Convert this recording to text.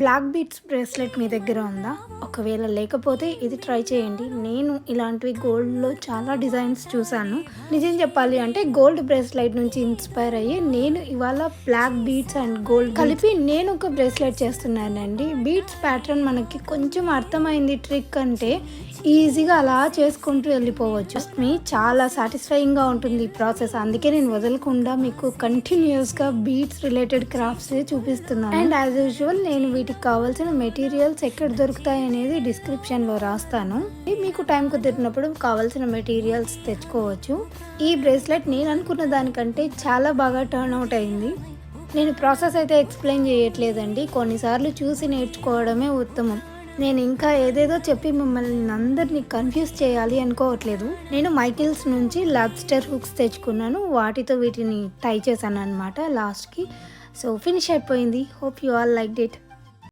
Black beads bracelet మీ దగ్గర ఉందా? ఒకవేళ లేకపోతే ఇది ట్రై చేయండి. నేను ఇలాంటివి గోల్డ్లో చాలా డిజైన్స్ చూశాను. నిజం చెప్పాలి అంటే గోల్డ్ బ్రేస్లెట్ నుంచి ఇన్స్పైర్ అయ్యి నేను ఇవాళ బ్లాక్ బీట్స్ అండ్ గోల్డ్ కలిపి నేను ఒక బ్రేస్లెట్ చేస్తున్నానండి. బీట్స్ ప్యాటర్న్ మనకి కొంచెం అర్థమైంది ట్రిక్ అంటే ఈజీగా అలా చేసుకుంటూ వెళ్ళిపోవచ్చు. మీ చాలా సాటిస్ఫైయింగ్గా ఉంటుంది ఈ ప్రాసెస్. అందుకే నేను వదలకుండా మీకు కంటిన్యూస్గా బీట్స్ రిలేటెడ్ క్రాఫ్ట్స్ చూపిస్తున్నాను. అండ్ యాజ్ యూజువల్ నేను వీటికి కావాల్సిన మెటీరియల్స్ ఎక్కడ దొరుకుతాయి అనేది డిస్క్రిప్షన్లో రాస్తాను. మీకు టైం కుదిరినప్పుడు కావాల్సిన మెటీరియల్స్ తెచ్చుకోవచ్చు. ఈ బ్రేస్లెట్ నేను అనుకున్న దానికంటే చాలా బాగా టర్న్ అవుట్ అయింది. నేను ప్రాసెస్ అయితే ఎక్స్ప్లెయిన్ చేయట్లేదండి. కొన్నిసార్లు చూసి నేర్చుకోవడమే ఉత్తమం. నేను ఇంకా ఏదేదో చెప్పి మిమ్మల్ని అందరినీ కన్ఫ్యూజ్ చేయాలి అనుకోవట్లేదు. నేను మైకిల్స్ నుంచి లాబ్స్టర్ హుక్స్ తెచ్చుకున్నాను. వాటితో వీటిని టై చేశాను అనమాట లాస్ట్కి సో ఫినిష్ అయిపోయింది. Hope you all liked it